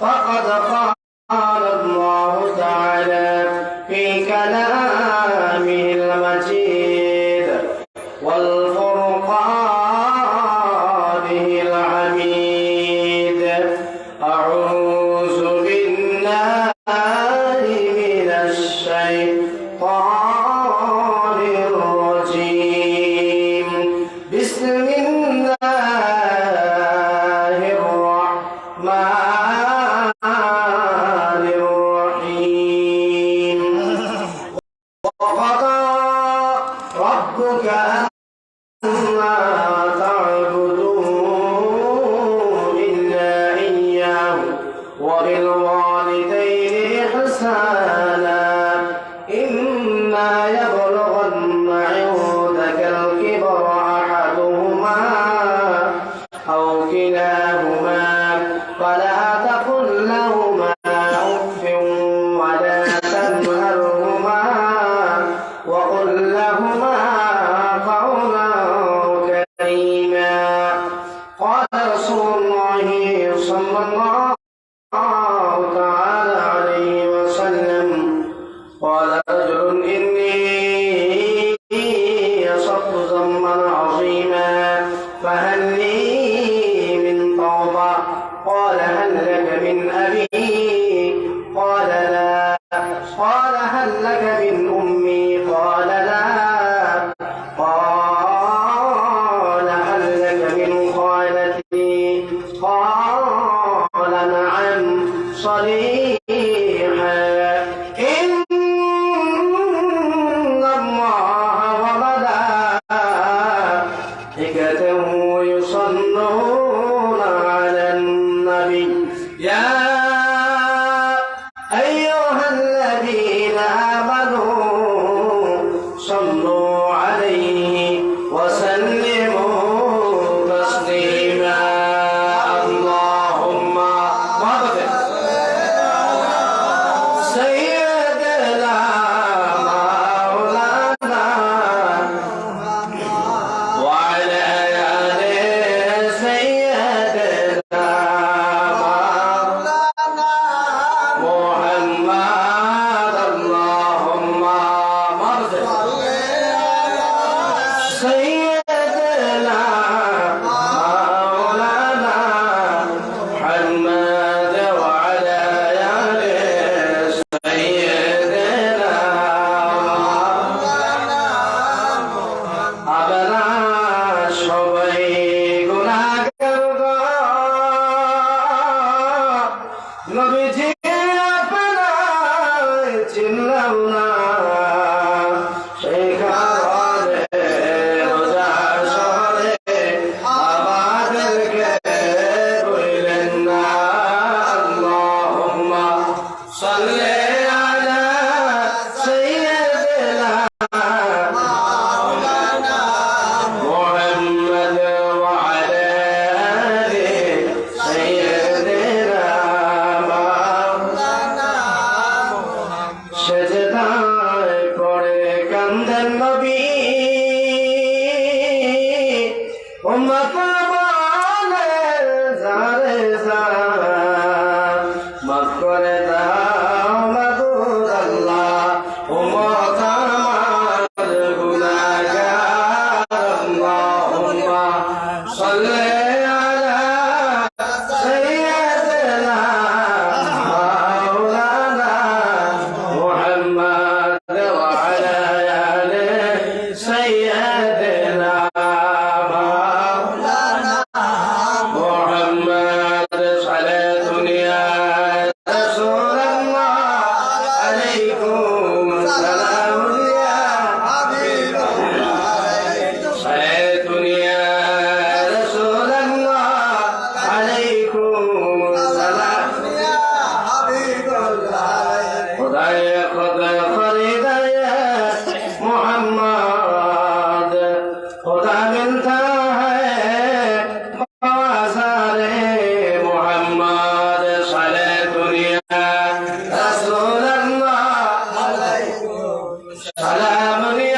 فقد قال الله تعالى في كلامه Yeah. سلام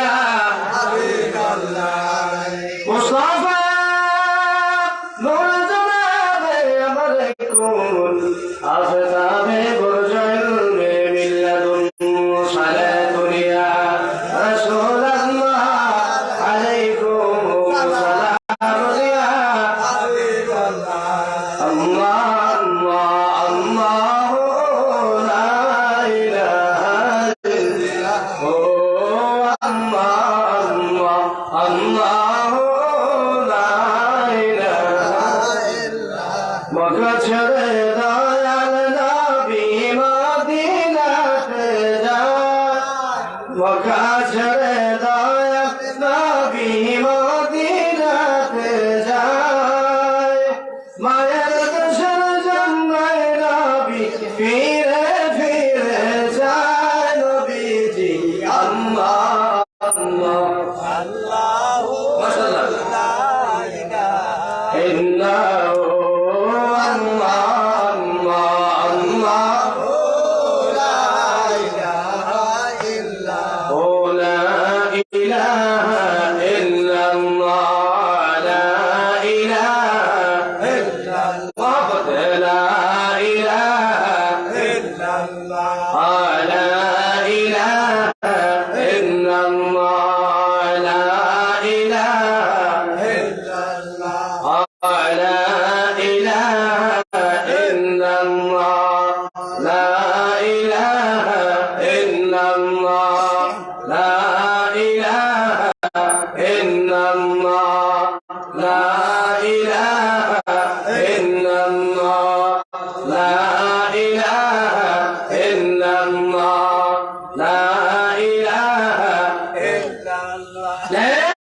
আল্লাহ হ্যাঁ?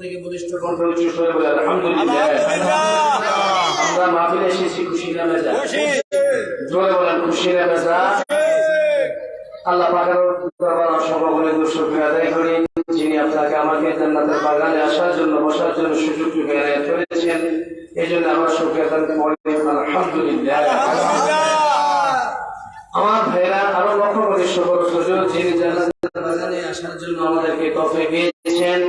থেকে বলিষ্ঠ আমরা মাহফিলে এসেছি খুশি। না জোরে বলেন খুশি। না আল্লাহ পাকের দরবার বলে শুকরিয়া আদায় করি। যিনি আপনাকে আমাকে জান্নাতের বাগানে আসার জন্য বসার জন্য সুযোগ এনে করেছেন এই জন্য আমার শুকরিয়া আদায় করি। আলহামদুলিল্লাহ। আমার ভাইরা আরও লক্ষ্য করি সকল সুযোগ যিনি জান্নাতের বাগানে আসার জন্য আমাদেরকে তফে গিয়েছেন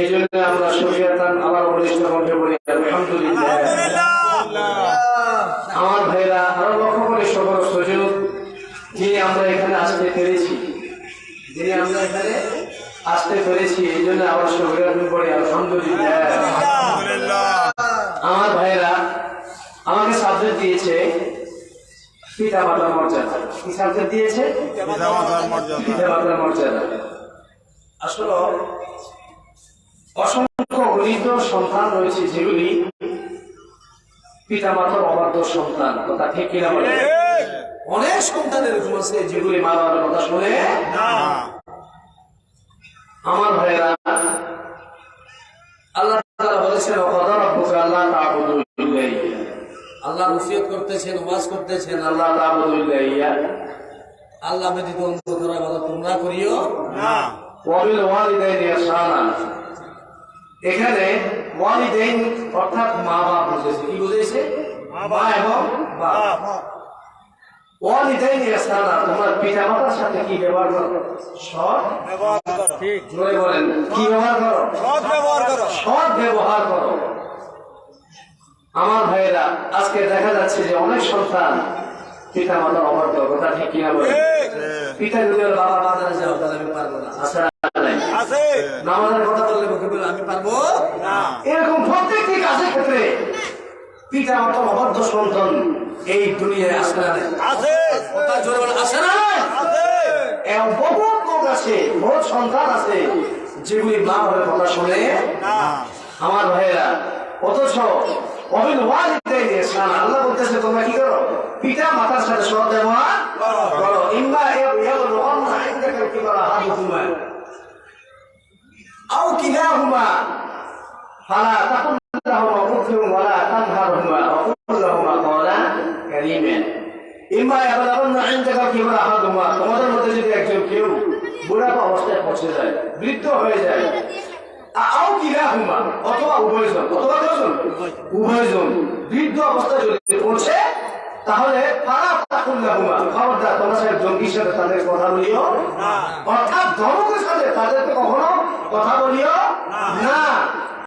এই জন্য আমরা শুকরিয়া আবার বলিষ্ঠ কণ্ঠে বলি আলহামদুলিল্লাহ। আমার ভাইরা আরও লক্ষ্য করি সকল সুযোগ যিনি আমরা এখানে আসতে পেরেছি। যিনি আমরা এখানে আসতে পেরেছি এই জন্য আমার শুকরিয়া আদায় আলহামদুলিল্লাহ। আমার ভাইরা আমাকে সাবজেক্ট দিয়েছে পিতা মাতার মর্যাদা। কি সাবজেক্ট দিয়েছে? পিতা মাতার মর্যাদা। আসলে অসংখ্য গণিত সন্তান রয়েছে যেগুলি পিতা মাতার অবাধ্য সন্তান। কথা ঠিক কিনা বলে অনেক সন্তান এরকম আছে যেগুলি মা বাবার কথা শুনে আমার ভাইরা আল্লাহ তাআলা বলেছেন ওয়াদা রাব্বুকা আল্লাহ ইল্লা আল্লাহ নসিহত করতেছেন ওয়াজ করতেছেন আল্লাহ তা'বুদু ইল্লা আল্লাহ ব্যতীত অন্য তোমরা করিও না। ওয়াবিল ওয়ালিদাইনি ইহসানা। এখানে ওয়ালিদাইন অর্থাৎ মা বাপ বুঝেছে। কি বুঝেছে? মা এবং বাপ। ওয়ালিদাইনি ইহসানা তোমার পিতা মাতার সাথে কি ব্যবহার করো? সৎ জোরে বলেন। কি ব্যবহার করো? সৎ ব্যবহার করো। আমার ভাইয়েরা আজকে দেখা যাচ্ছে যে অনেক সন্তান পিতা মাতার অবাধ্য কথা ঠিক কিনা বলে পিতা যদি বাবা বাজারে যাও তাহলে আমি পারব না। আচ্ছা। নামাজের কথা বললে মুখে বলে আমি পারব? এরকম প্রত্যেকটি কাজের ক্ষেত্রে? পিতা মাতার অবাধ্য সন্তান এই দুনিয়ায় আসে না নাই? কথা জোরে বলে আসে না নাই? এমন বহুত লোক আছে বহুত সন্তান আছে যেগুলি মা বাবার কথা শুনে। আমার ভাইয়েরা অথচ অবিল ওয়ালিদাইন ইহসান আল্লাহ বলতেছে তোমরা কি ফালা তাকুল লাহুমা উফিন ওয়ালা তানহারহুমা ওয়া কুল লাহুমা কওলান কারীমান ইম্মা ইয়াবলাগুন্না কিবরা আহাদুহুমা তোমাদের মধ্যে যদি একজন কেউ বুড়া অবস্থায় পৌঁছে যায়, বৃদ্ধ হয়ে যায়, আও কিলাহুমা, অথবা উভয়জন, অথবা কয়জন উভয়জন বৃদ্ধ অবস্থায় যদি পৌঁছে, তাহলে ফারা তাকুল্লাহুমা খবরদার তোমরা সাহেব জঙ্গির সাথে তাদের কথা বলিও অর্থাৎ ধমকের সাথে তাদেরকে কখনো কথা বলিও না।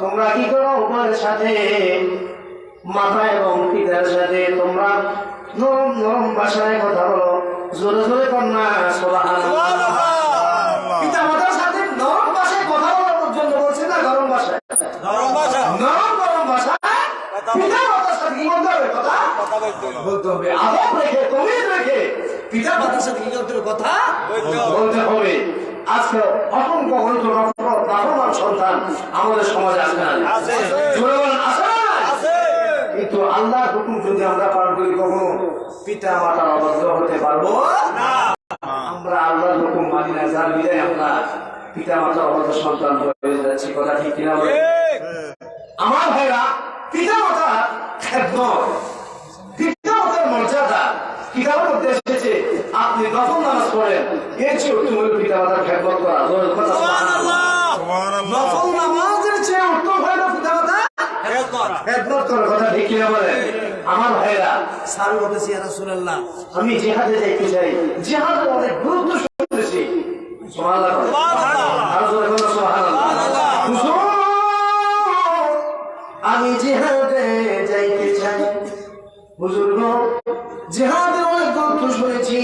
তোমরা কি করো? উভয়ের সাথে মাথা এবং পিতার সাথে তোমরা নরম নরম ভাষায় কথা বলো। জোরে জোরে কন্যা সুবহানাল্লাহ। পিতা মাতার সাথে নরম ভাষায় কথা বলার জন্য বলছে না গরম ভাষায়? নরম ভাষা। নরম গরম ভাষায় পিতা মাতার সাথে কি বলতে হবে? কথা কথা বলতে হবে। আদব রেখে তমিজ রেখে পিতা মাতার মাতার সাথে কি করতে হবে? কথা বলতে হবে। আজকে অসংখ্য হয়তো লাভবান সন্তান আমাদের সমাজে আছে না কিন্তু আল্লাহর হুকুম যদি আমরা পালন করি কখনো পিতা মাতার অবদ্ধ হতে পারব আমরা আল্লাহর হুকুম মানি না যার বিদায় আমরা পিতা মাতার অবদ্ধ সন্তান হয়ে যাচ্ছি কথা ঠিক কিনা আমার ভাইরা পিতা মাতা খেদমত পিতা মাতার মর্যাদা কিতাবের মধ্যে এসেছে আপনি নফল নামাজ পড়েন এর চেয়ে উত্তম পিতা মাতার খেদমত করা? জোরে কথা সুবহানাল্লাহ। সুবহানাল্লাহ। নফল নামাজের চেয়ে উত্তম হয় না পিতা মাতা খেদমত খেদমত করার কথা ঠিক কিনা বলেন আমার ভাইরা সারি বলতেছি রাসূলুল্লাহ। আমি জিহাদে যাইতে চাই। জিহাদের অনেক গুরুত্ব শুনেছি সুবহানাল্লাহ সুবহানাল্লাহ। আরও জোরে বলো সুবহানাল্লাহ। হুজুর, আমি জিহাদে যাইতে চাই। হুজুর গো, জিহাদের অনেক গুরুত্ব শুনেছি।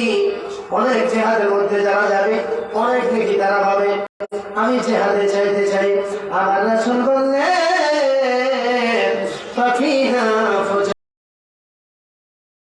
অনেক জেহাদের মধ্যে যারা যাবে, অনেক নাকি তারা পাবে আমি জেহাদে চাইতে চাই। আমার রাসূল বললেন